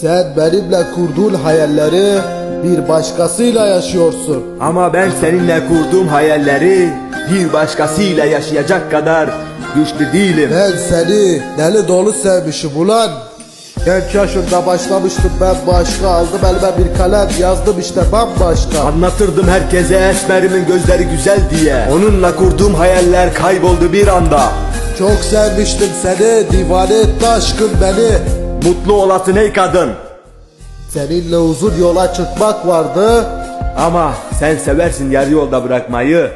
Sen benimle kurduğun hayalleri bir başkasıyla yaşıyorsun. Ama ben seninle kurduğum hayalleri bir başkasıyla yaşayacak kadar güçlü değilim. Ben seni deli dolu sevmişim ulan. Genç yaşında başlamıştım ben başka aldım elime bir kalem yazdım işte bambaşka. Anlatırdım herkese esmerimin gözleri güzel diye. Onunla kurduğum hayaller kayboldu bir anda. Çok sevmiştim seni divane etti aşkın beni. Mutlu olasın ey kadın. Seninle uzun yola çıkmak vardı. Ama sen seversin yarı yolda bırakmayı.